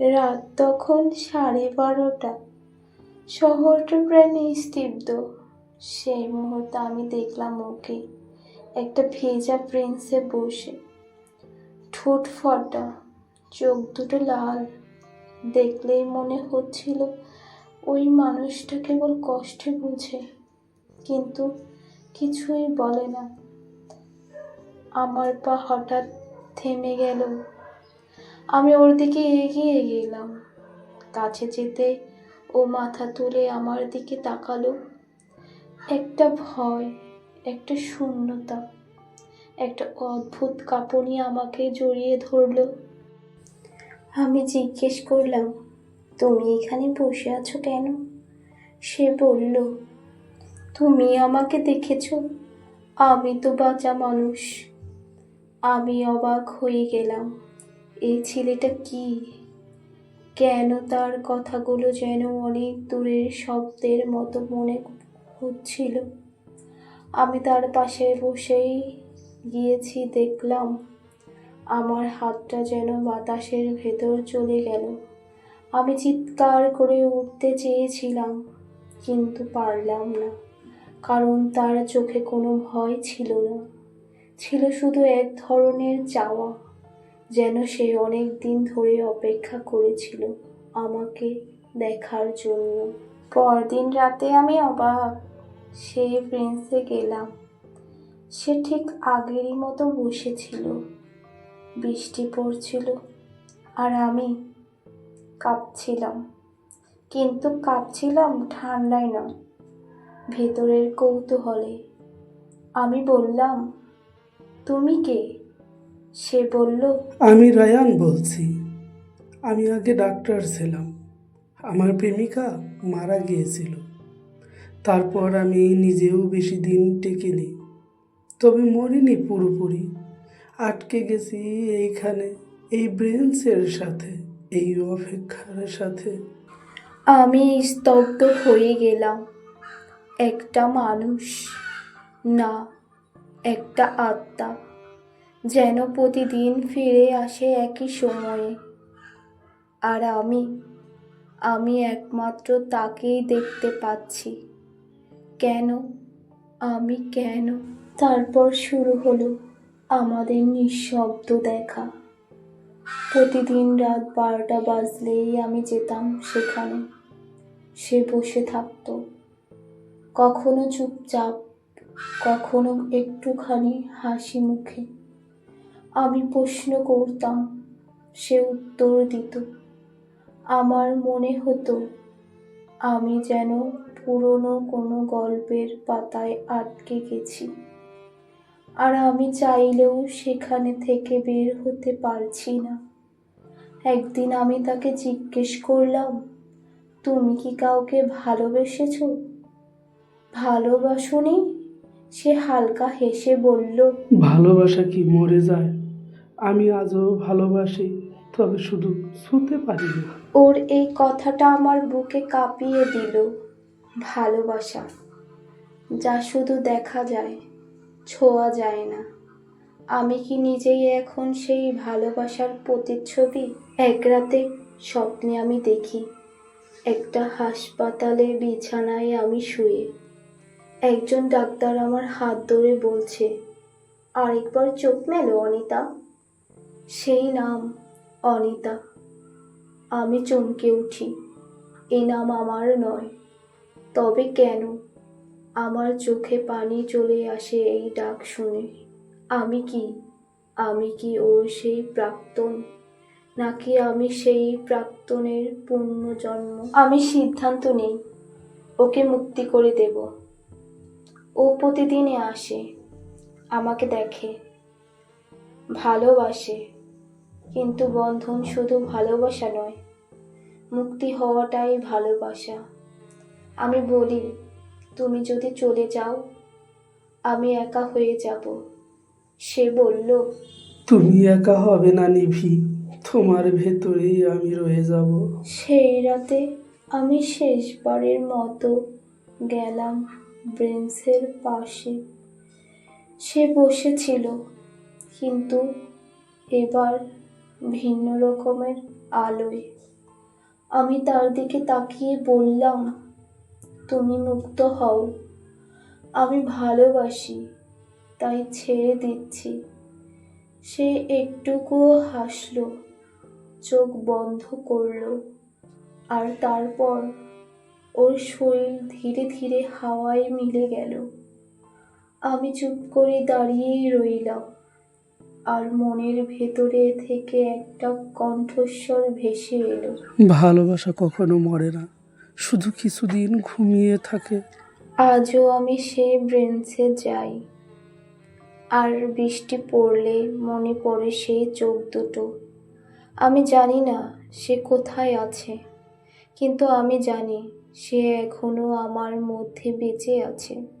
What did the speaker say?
রাত তখন সাড়ে বারোটা। শহরটা প্রায় নিস্তব্ধ। সেই মুহূর্তে আমি দেখলাম ওকে। একটা ভেজা প্রিন্সে বসে। ঠোঁট ফটা, চোখ দুটো লাল। দেখলেই মনে হচ্ছিল ওই মানুষটা কেবল কষ্টে বুঝে, কিন্তু কিছুই বলে না। আমার পা হঠাৎ থেমে গেল। আমি ওর দিকে এগিয়ে গেলাম। কাছে যেতে ও মাথা তুলে আমার দিকে তাকালো। একটা ভয়, একটা শূন্যতা, একটা অদ্ভুত কাঁপুনি আমাকে জড়িয়ে ধরলো। আমি জিজ্ঞেস করলাম, তুমি এখানে বসে আছো কেন? সে বলল, তুমি আমাকে দেখেছ, আমি তো বাঁচা মানুষ। আমি অবাক হয়ে গেলাম। এই ছেলেটা কি? কেন তার কথাগুলো যেন অনেক দূরের শব্দের মতো মনে হচ্ছিল। আমি তার পাশে বসেই গিয়েছি, দেখলাম আমার হাতটা যেন বাতাসের ভেতর চলে গেল। আমি চিৎকার করে উঠতে চেয়েছিলাম, কিন্তু পারলাম না, কারণ তার চোখে কোনো ভয় ছিল না। ছিল শুধু এক ধরনের চাওয়া। যেন সে অনেক দিন ধরে অপেক্ষা করেছিল আমাকে দেখার জন্য। পরদিন রাতে আমি অবাক। সে প্রিন্সে গেলাম। সে ঠিক আগেরই মতো বসেছিল। বৃষ্টি পড়ছিল আর আমি কাঁপছিলাম। কিন্তু কাঁপছিলাম ঠান্ডায় না, ভেতরের কৌতূহলে। আমি বললাম, তুমি কে? সে বলল আমি রায়ান বলছি। আমি আগে ডাক্তার ছিলাম। আমার প্রেমিকা মারা গিয়েছিল। তারপর আমি নিজেও বেশি দিন টেকিনি। তবে মরিনি পুরোপুরি। আটকে গেছি এইখানে এই ব্রেন্সের সাথে এই অপেক্ষার সাথে। আমি স্তব্ধ হয়ে গেলাম। একটা মানুষ না একটা আত্মা। যেন প্রতিদিন ফিরে আসে একই সময়ে। আর আমি আমি একমাত্র তাকেই দেখতে পাচ্ছি। কেন? আমি কেন? তারপর শুরু হলো আমাদের নিঃশব্দ দেখা। প্রতিদিন রাত বারোটা বাজলেই আমি যেতাম সেখানে। সে বসে থাকতো। কখনো চুপচাপ, কখনো একটুখানি হাসি মুখে আমি প্রশ্ন করতাম, সে উত্তর দিত, আমার মনে হতো আমি যেন পুরনো কোনো গল্পের পাতায় আটকে গেছি। আর আমি চাইলেও সেখানে থেকে বের হতে পারছি না। একদিন আমি তাকে জিজ্ঞেস করলাম, তুমি কি কাউকে ভালোবেসেছো? ভালোবাসুনি সে হালকা হেসে বলল, ভালোবাসা কি মরে যায়? আমি আজও ভালোবাসি, তবে শুধু শুতে পারি না ওর এই কথাটা আমার বুকে কাঁপিয়ে দিল, ভালোবাসা, যা শুধু দেখা যায়, ছোঁয়া যায় না। আমি কি নিজেই এখন সেই ভালোবাসার প্রতিচ্ছবি? এক রাতে স্বপ্নে আমি দেখি, একটা হাসপাতালে বিছানায় আমি শুয়ে। একজন ডাক্তার আমার হাত ধরে বলছে, আরেকবার চোখ মেলো, অনিতা। সেই নাম অনিতা। আমি চমকে উঠি এ নাম আমার নয়। তবে কেন? আমার চোখে পানি চলে আসে এই ডাক শুনে। আমি কি? আমি কি ওর সেই প্রাক্তন? নাকি আমি সেই প্রাক্তনের পুণ্যজন্ম? আমি সিদ্ধান্ত নেই, ওকে মুক্তি করে দেব। ও প্রতিদিনে আসে, আমাকে দেখে, ভালোবাসে। কিন্তু বন্ধন শুধু ভালোবাসা নয় মুক্তি হওয়াটাই ভালোবাসা। আমি বলি তুমি যদি চলে যাও আমি একা হয়ে যাব। সে বলল তুমি একা হবে না নিভি তোমার ভেতরেই আমি রয়ে যাব। সেই রাতে আমি শেষবারের মতো গেলাম ব্রেন্সের পাশে। সে বসেছিল কিন্তু এবার ভিন্ন রকমের আলোয়। আমি তার দিকে তাকিয়ে বললাম, তুমি মুক্ত হও। আমি ভালোবাসি, তাই ছেড়ে দিচ্ছি। সে একটুকুও হাসলো, চোখ বন্ধ করল, আর তারপর ওর শরীর ধীরে ধীরে হাওয়ায় মিলে গেল। আমি চুপ করে দাঁড়িয়েই রইলাম। আর মনের ভেতরে থেকে একটা কণ্ঠস্বর ভেসে এলো। ভালোবাসা কখনো মরে না শুধু কিছুদিন ঘুমিয়ে থাকে। আজও আমি সেই ব্রেঞ্চে যাই। আর বৃষ্টি পড়লে মনে পড়ে সেই চোখ দুটো। আমি জানি না সে কোথায় আছে কিন্তু আমি জানি সে এখনও আমার মধ্যে বেঁচে আছে।